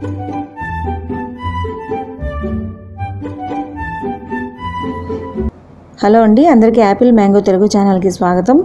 Thank you. Hello అండి అందరికీ Apple mango Telugu ఛానల్కి స్వాగతం.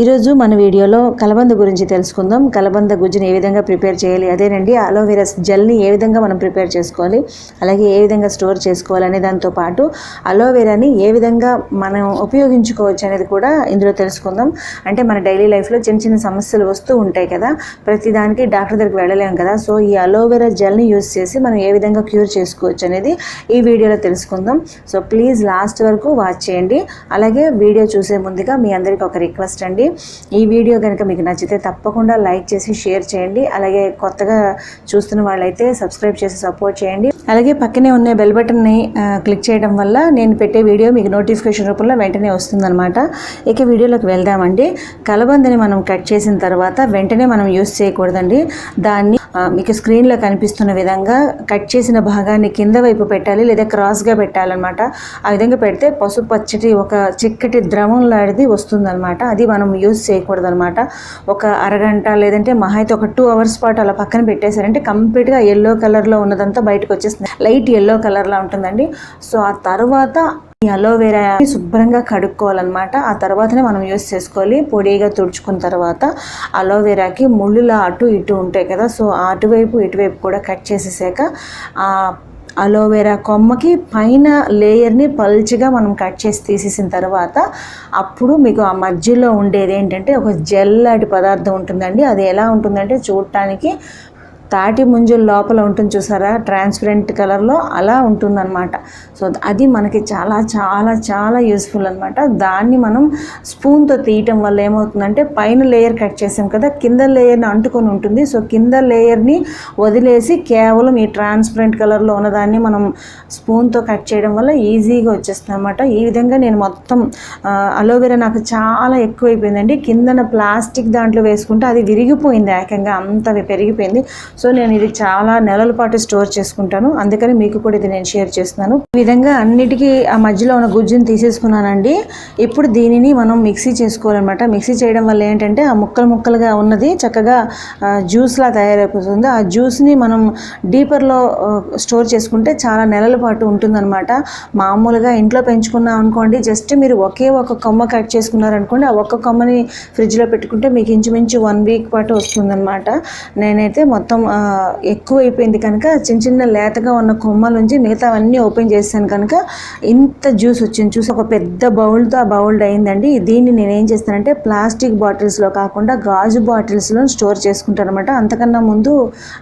ఈరోజు మన వీడియోలో కలబంద గురించి తెలుసుకుందాం. కలబంద గుజ్జుని ఏ విధంగా ప్రిపేర్ చేయాలి అదేనండి అలోవెరా జెల్ని ఏ విధంగా మనం ప్రిపేర్ చేసుకోవాలి అలాగే ఏ విధంగా స్టోర్ చేసుకోవాలి అనే దాంతో పాటు అలోవెరాని ఏ విధంగా మనం ఉపయోగించుకోవచ్చు అనేది కూడా ఇందులో తెలుసుకుందాం. అంటే మన డైలీ లైఫ్లో చిన్న చిన్న సమస్యలు వస్తూ ఉంటాయి కదా ప్రతిదానికి డాక్టర్ దగ్గరికి వెళ్ళలేము కదా. సో ఈ అలోవెరా జెల్ని యూస్ చేసి మనం ఏ విధంగా క్యూర్ చేసుకోవచ్చు అనేది ఈ వీడియోలో తెలుసుకుందాం. సో ప్లీజ్ లాస్ట్ వరకు వాచ్ చేయండి. అలాగే వీడియో చూసే ముందుగా మీ అందరికీ ఒక రిక్వెస్ట్ అండి. ఈ వీడియో కనుక మీకు నచ్చితే తప్పకుండా లైక్ చేసి షేర్ చేయండి. అలాగే కొత్తగా చూస్తున్న వాళ్ళైతే సబ్స్క్రైబ్ చేసి సపోర్ట్ చేయండి. అలాగే పక్కనే ఉన్న బెల్ బటన్ని క్లిక్ చేయడం వల్ల నేను పెట్టే వీడియో మీకు నోటిఫికేషన్ రూపంలో వెంటనే వస్తుందన్నమాట. ఇక వీడియోలోకి వెళ్దామండి. కలబందని మనం కట్ చేసిన తర్వాత వెంటనే మనం యూస్ చేయకూడదండి. దాన్ని మీకు స్క్రీన్లో కనిపిస్తున్న విధంగా కట్ చేసిన భాగాన్ని కింద వైపు పెట్టాలి లేదా క్రాస్గా పెట్టాలన్నమాట. ఆ విధంగా పెడితే పసుపు పచ్చటి ఒక చిక్కటి ద్రవం లాంటిది వస్తుందన్నమాట. అది మనం యూజ్ చేయకూడదనమాట ఒక అరగంట లేదంటే మహా అయితే ఒక టూ అవర్స్ పాటు అలా పక్కన పెట్టేశారంటే కంప్లీట్గా ఎల్లో కలర్లో ఉన్నదంతా బయటకు వచ్చేస్తుంది. లైట్ ఎల్లో కలర్లా ఉంటుందండి. సో ఆ తర్వాత ఈ అలోవెరా శుభ్రంగా కడుక్కోవాలన్నమాట. ఆ తర్వాతనే మనం యూస్ చేసుకోవాలి. పొడిగా తుడుచుకున్న తర్వాత అలోవెరాకి ముళ్ళులా అటు ఇటు ఉంటాయి కదా. సో అటువైపు ఇటువైపు కూడా కట్ చేసేసాక ఆ అలోవెరా కొమ్మకి పైన లేయర్ని పల్చిగా మనం కట్ చేసి తీసేసిన తర్వాత అప్పుడు మీకు ఆ మధ్యలో ఉండేది ఏంటంటే ఒక జెల్ లాంటి పదార్థం ఉంటుందండి. అది ఎలా ఉంటుందంటే చూడటానికి తాటి ముంజుల లోపల ఉంటుంది చూసారా? ట్రాన్స్పరెంట్ కలర్లో అలా ఉంటుందన్నమాట. సో అది మనకి చాలా చాలా చాలా యూస్ఫుల్ అనమాట దాన్ని మనం స్పూన్తో తీయటం వల్ల ఏమవుతుందంటే పైన లేయర్ కట్ చేసాం కదా కింద లేయర్ని అంటుకొని ఉంటుంది. సో కింద లేయర్ని వదిలేసి కేవలం ఈ ట్రాన్స్పరెంట్ కలర్లో ఉన్నదాన్ని మనం స్పూన్తో కట్ చేయడం వల్ల ఈజీగా వచ్చేస్తుంది అనమాట ఈ విధంగా నేను మొత్తం అలోవెరా నాకు చాలా ఎక్కువైపోయిందండి. కిందన ప్లాస్టిక్ దాంట్లో వేసుకుంటే అది విరిగిపోయింది ఏకంగా అంత పెరిగిపోయింది. సో నేను ఇది చాలా నెలల పాటు స్టోర్ చేసుకుంటాను. అందుకని మీకు కూడా ఇది నేను షేర్ చేస్తున్నాను. ఈ విధంగా అన్నిటికీ ఆ మధ్యలో ఉన్న గుజ్జుని తీసేసుకున్నానండి. ఇప్పుడు దీనిని మనం మిక్సీ చేసుకోవాలన్నమాట. మిక్సీ చేయడం వల్ల ఏంటంటే ఆ ముక్కలు ముక్కలుగా ఉన్నది చక్కగా జ్యూస్లా తయారైపోతుంది. ఆ జ్యూస్ని మనం డీపర్లో స్టోర్ చేసుకుంటే చాలా నెలల పాటు ఉంటుందన్నమాట. మామూలుగా ఇంట్లో పెంచుకున్నాం అనుకోండి జస్ట్ మీరు ఒకే ఒక కొమ్మ కట్ చేసుకున్నారనుకోండి ఆ ఒక్క కొమ్మని ఫ్రిడ్జ్లో పెట్టుకుంటే మీకు ఇంచుమించు వన్ వీక్ పాటు వస్తుందన్నమాట. నేనైతే మొత్తం ఎక్కువైపోయింది కనుక చిన్న చిన్న లేతగా ఉన్న కొమ్మల నుంచి మిగతా అన్నీ ఓపెన్ చేశాను కనుక ఇంత జ్యూస్ వచ్చింది. చూసి ఒక పెద్ద బౌల్తో ఆ బౌల్డ్ అయిందండి. దీన్ని నేను ఏం చేస్తానంటే ప్లాస్టిక్ బాటిల్స్లో కాకుండా గాజు బాటిల్స్లో స్టోర్ చేసుకుంటాను అనమాట అంతకన్నా ముందు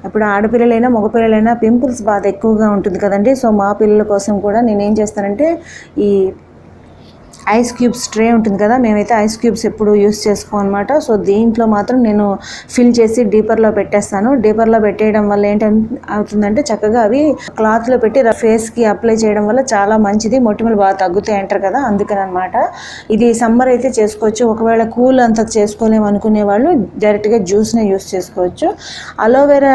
ఇప్పుడు ఆడపిల్లలైనా మగపిల్లలైనా పింపుల్స్ బాధ ఎక్కువగా ఉంటుంది కదండి. సో మా పిల్లల కోసం కూడా నేను ఏం చేస్తానంటే ఈ ఐస్ క్యూబ్స్ ట్రే ఉంటుంది కదా మేమైతే ఐస్ క్యూబ్స్ ఎప్పుడు యూస్ అనమాట సో దీంట్లో మాత్రం నేను ఫిల్ చేసి డీపర్లో పెట్టేస్తాను. డీపర్లో పెట్టేయడం వల్ల ఏంటంటే అవుతుందంటే చక్కగా అవి క్లాత్లో పెట్టి ఫేస్కి అప్లై చేయడం వల్ల చాలా మంచిది. మొటిమలు బాగా తగ్గుతాయి అంటారు కదా అందుకని అనమాట ఇది సమ్మర్ అయితే చేసుకోవచ్చు. ఒకవేళ కూల్ అంత చేసుకోలేము అనుకునే వాళ్ళు డైరెక్ట్గా జ్యూస్నే యూస్ చేసుకోవచ్చు. అలోవెరా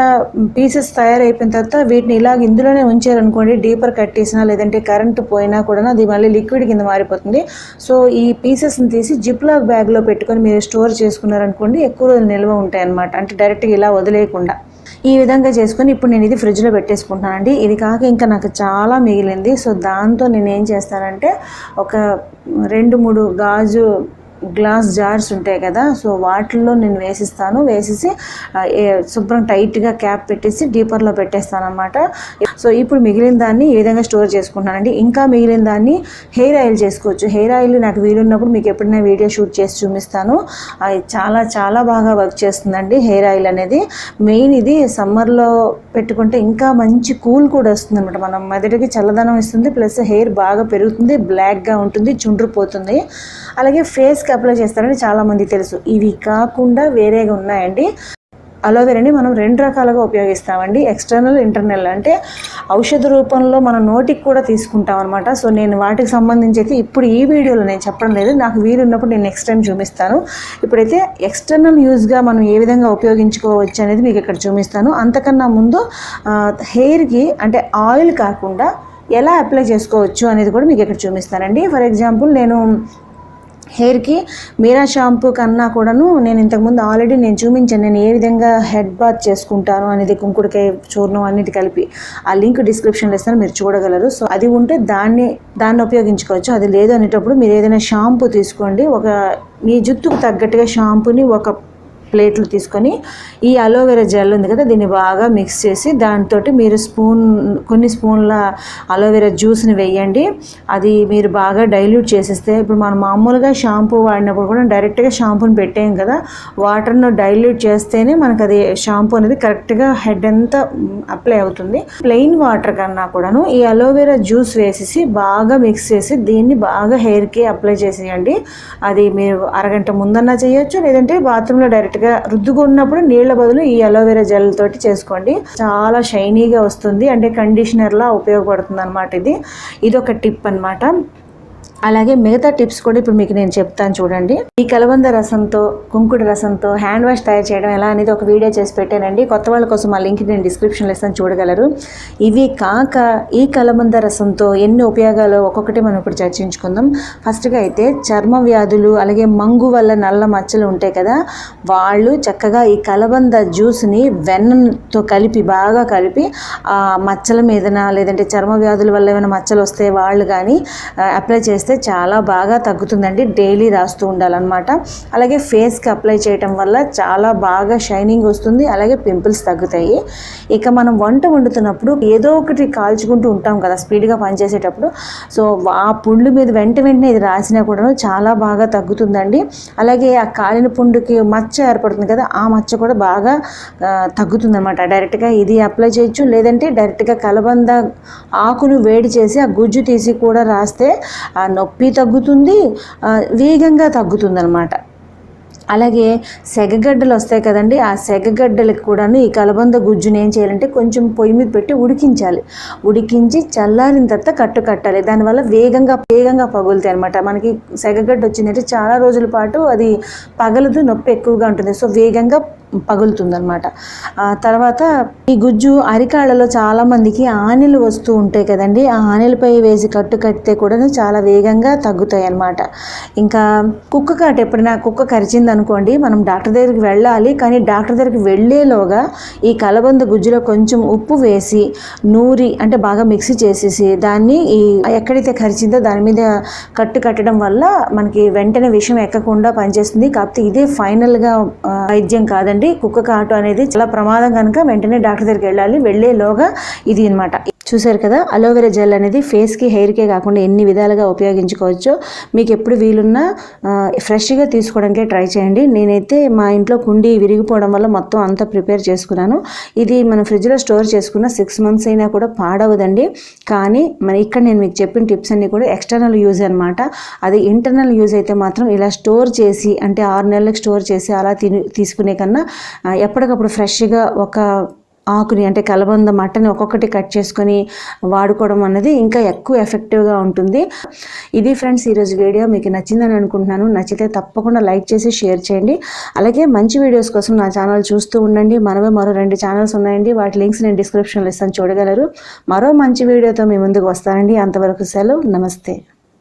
పీసెస్ తయారైపోయిన తర్వాత వీటిని ఇలాగ ఇందులోనే ఉంచారనుకోండి డీపర్ కట్టేసినా లేదంటే కరెంటు పోయినా కూడా అది మళ్ళీ లిక్విడ్ కింద మారిపోతుంది. సో ఈ పీసెస్ని తీసి జిప్లాక్ బ్యాగ్లో పెట్టుకొని మీరు స్టోర్ చేసుకున్నారనుకోండి ఎక్కువ రోజులు నిల్వ ఉంటాయి అన్నమాట అంటే డైరెక్ట్గా ఇలా వదిలేయకుండా. ఈ విధంగా చేసుకొని ఇప్పుడు నేను ఇది ఫ్రిడ్జ్లో పెట్టేసుకుంటున్నానండి ఇది కాక ఇంకా నాకు చాలా మిగిలింది. సో దాంతో నేను ఏం చేస్తానంటే ఒక రెండు మూడు గాజు గ్లాస్ జార్స్ ఉంటాయి కదా సో వాటిల్లో నేను వేసిస్తాను. వేసేసి శుభ్రం టైట్గా క్యాప్ పెట్టేసి డీపర్లో పెట్టేస్తాను అనమాట సో ఇప్పుడు మిగిలిన దాన్ని ఈ విధంగా స్టోర్ చేసుకుంటానండి ఇంకా మిగిలిన దాన్ని హెయిర్ ఆయిల్ చేసుకోవచ్చు. హెయిర్ ఆయిల్ నాకు వీలున్నప్పుడు మీకు ఎప్పుడైనా వీడియో షూట్ చేసి చూపిస్తాను. అది చాలా చాలా బాగా వర్క్ చేస్తుందండి హెయిర్ ఆయిల్ అనేది. మెయిన్ ఇది సమ్మర్లో పెట్టుకుంటే ఇంకా మంచి కూల్ కూడా వస్తుంది అనమాట మనం మెదడుకి చల్లదనం ఇస్తుంది ప్లస్ హెయిర్ బాగా పెరుగుతుంది బ్లాక్గా ఉంటుంది చుండ్రిపోతుంది. అలాగే ఫేస్కి అప్లై చేస్తారని చాలామంది తెలుసు. ఇవి కాకుండా వేరేగా ఉన్నాయండి. అలోవెరాని మనం రెండు రకాలుగా ఉపయోగిస్తామండి. ఎక్స్టర్నల్ ఇంటర్నల్ అంటే ఔషధ రూపంలో మన నోటికి కూడా తీసుకుంటాం అనమాట సో నేను వాటికి సంబంధించి అయితే ఇప్పుడు ఈ వీడియోలో నేను చెప్పడం లేదు. నాకు వీలున్నప్పుడు నేను నెక్స్ట్ టైం చూపిస్తాను. ఇప్పుడైతే ఎక్స్టర్నల్ యూజ్గా మనం ఏ విధంగా ఉపయోగించుకోవచ్చు అనేది మీకు ఇక్కడ చూపిస్తాను. అంతకన్నా ముందు హెయిర్కి అంటే ఆయిల్ కాకుండా ఎలా అప్లై చేసుకోవచ్చు అనేది కూడా మీకు ఇక్కడ చూపిస్తానండి. ఫర్ ఎగ్జాంపుల్ నేను హెయిర్కి. మీరా షాంపూ కన్నా కూడాను నేను ఇంతకుముందు ఆల్రెడీ నేను చూపించాను. నేను ఏ విధంగా హెడ్ బాత్ చేసుకుంటాను అనేది కుంకుడికాయ చూర్ణం అన్నిటి కలిపి ఆ లింక్ డిస్క్రిప్షన్లో ఇస్తాను మీరు చూడగలరు. సో అది ఉంటే దాన్ని దాన్ని ఉపయోగించుకోవచ్చు. అది లేదు అనేటప్పుడు మీరు ఏదైనా షాంపూ తీసుకోండి. ఒక మీ జుట్టుకు తగ్గట్టుగా షాంపూని ఒక ప్లేట్లు తీసుకొని ఈ అలోవెరా జెల్ ఉంది కదా దీన్ని బాగా మిక్స్ చేసి దాంతో మీరు స్పూన్ కొన్ని స్పూన్ల అలోవెరా జ్యూస్ని వేయండి. అది మీరు బాగా డైల్యూట్ చేసేస్తే ఇప్పుడు మనం మామూలుగా షాంపూ వాడినప్పుడు కూడా డైరెక్ట్గా షాంపూని పెట్టాం కదా వాటర్ను డైల్యూట్ చేస్తేనే మనకు అది షాంపూ అనేది కరెక్ట్గా హెడ్ అంతా అప్లై అవుతుంది. ప్లెయిన్ వాటర్ కన్నా కూడాను ఈ అలోవెరా జ్యూస్ వేసేసి బాగా మిక్స్ చేసి దీన్ని బాగా హెయిర్కి అప్లై చేసేయండి. అది మీరు అరగంట ముందన్నా చేయొచ్చు లేదంటే బాత్రూంలో డైరెక్ట్గా రుద్దుకున్నప్పుడు నీళ్ళ బదులు ఈ అలోవెరా జెల్ తోటి చేసుకోండి. చాలా షైనీగా వస్తుంది. అంటే కండిషనర్లా ఉపయోగపడుతుంది అనమాట ఇది. ఇది ఒక టిప్ అనమాట అలాగే మిగతా టిప్స్ కూడా ఇప్పుడు మీకు నేను చెప్తాను చూడండి. ఈ కలబంద రసంతో కుంకుడు రసంతో హ్యాండ్ వాష్ తయారు చేయడం ఎలా అనేది ఒక వీడియో చేసి పెట్టానండి. కొత్త వాళ్ళ కోసం ఆ లింక్ నేను డిస్క్రిప్షన్లో ఇస్తాను చూడగలరు. ఇవి కాక ఈ కలబంద రసంతో ఎన్ని ఉపయోగాలు ఒక్కొక్కటి మనం ఇప్పుడు చర్చించుకుందాం. ఫస్ట్గా అయితే చర్మ వ్యాధులు అలాగే మంగు వల్ల నల్ల మచ్చలు ఉంటాయి కదా వాళ్ళు చక్కగా ఈ కలబంద జ్యూస్ని వెన్నతో కలిపి బాగా కలిపి ఆ మచ్చల మీదన లేదంటే చర్మ వ్యాధుల వల్ల ఏమైనా మచ్చలు వస్తే వాళ్ళు కానీ అప్లై చేస్తే చాలా బాగా తగ్గుతుందండి. డైలీ రాస్తూ ఉండాలన్నమాట. అలాగే ఫేస్కి అప్లై చేయటం వల్ల చాలా బాగా షైనింగ్ వస్తుంది. అలాగే పింపుల్స్ తగ్గుతాయి. ఇక మనం వంట వండుతున్నప్పుడు ఏదో ఒకటి కాల్చుకుంటూ ఉంటాం కదా స్పీడ్గా పనిచేసేటప్పుడు. సో ఆ పుండు మీద వెంట వెంటనే ఇది రాసినా కూడా చాలా బాగా తగ్గుతుందండి. అలాగే ఆ కాలిన పుండుకి మచ్చ ఏర్పడుతుంది కదా ఆ మచ్చ కూడా బాగా తగ్గుతుంది అనమాట డైరెక్ట్గా ఇది అప్లై చేయొచ్చు. లేదంటే డైరెక్ట్గా కలబంద ఆకును వేడి చేసి ఆ గుజ్జు తీసి కూడా రాస్తే ఆ నొప్పి తగ్గుతుంది వేగంగా తగ్గుతుంది అనమాట అలాగే సెగగడ్డలు వస్తాయి కదండి ఆ సెగగడ్డలకు కూడాను ఈ కలబంద గుజ్జుని ఏం చేయాలంటే కొంచెం పొయ్యి మీద పెట్టి ఉడికించాలి. ఉడికించి చల్లారిన తర్వాత కట్టు కట్టాలి. దానివల్ల వేగంగా వేగంగా పగులుతాయి అనమాట మనకి సెగగడ్డ వచ్చిందంటే చాలా రోజుల పాటు అది పగలదు నొప్పి ఎక్కువగా ఉంటుంది. సో వేగంగా పగులుతుందనమాట తర్వాత ఈ గుజ్జు అరికాళ్ళలో చాలామందికి ఆనెలు వస్తూ ఉంటాయి కదండి. ఆ ఆనెలపై వేసి కట్టు కడితే కూడా చాలా వేగంగా తగ్గుతాయి అన్నమాట ఇంకా కుక్క కాటు ఎప్పుడైనా కుక్క కరిచింది అనుకోండి మనం డాక్టర్ దగ్గరికి వెళ్ళాలి. కానీ డాక్టర్ దగ్గరికి వెళ్ళేలోగా ఈ కలబంద గుజ్జులో కొంచెం ఉప్పు వేసి నూరి అంటే బాగా మిక్సీ చేసేసి దాన్ని ఈ ఎక్కడైతే కరిచిందో దాని మీద కట్టు కట్టడం వల్ల మనకి వెంటనే విషయం ఎక్కకుండా పనిచేస్తుంది. కాకపోతే ఇదే ఫైనల్గా వైద్యం కాదండి. కుక్క కాటు అనేది చాలా ప్రమాదం కనుక వెంటనే డాక్టర్ దగ్గరికి వెళ్ళాలి. వెళ్ళేలోగా ఇది అనమాట చూసారు కదా అలోవెరా జెల్ అనేది ఫేస్కి హెయిర్కే కాకుండా ఎన్ని విధాలుగా ఉపయోగించుకోవచ్చో మీకు ఎప్పుడు వీలున్నా ఫ్రెష్గా తీసుకోవడానికే ట్రై చేయండి. నేనైతే మా ఇంట్లో కుండి విరిగిపోవడం వల్ల మొత్తం అంతా ప్రిపేర్ చేసుకున్నాను. ఇది మనం ఫ్రిడ్జ్లో స్టోర్ చేసుకున్న సిక్స్ మంత్స్ అయినా కూడా పాడవదండి. కానీ మన ఇక్కడ నేను మీకు చెప్పిన టిప్స్ అన్నీ కూడా ఎక్స్టర్నల్ యూజ్ అనమాట అది ఇంటర్నల్ యూజ్ అయితే మాత్రం ఇలా స్టోర్ చేసి అంటే ఆరు నెలలకు స్టోర్ చేసి అలా తిని తీసుకునే కన్నా ఎప్పటికప్పుడు ఫ్రెష్గా ఒక ఆకుని అంటే కలబంద మట్టని ఒక్కొక్కటి కట్ చేసుకొని వాడుకోవడం అన్నది ఇంకా ఎక్కువ ఎఫెక్టివ్గా ఉంటుంది. ఇది ఫ్రెండ్స్ ఈరోజు వీడియో. మీకు నచ్చిందని అనుకుంటున్నాను. నచ్చితే తప్పకుండా లైక్ చేసి షేర్ చేయండి. అలాగే మంచి వీడియోస్ కోసం నా ఛానల్ చూస్తూ ఉండండి. మనమే మరో రెండు ఛానల్స్ ఉన్నాయండి. వాటి లింక్స్ నేను డిస్క్రిప్షన్లో ఇస్తాను. చూడగలరు. మరో మంచి వీడియోతో మీ ముందుకు వస్తానండి. అంతవరకు సెలవు. నమస్తే.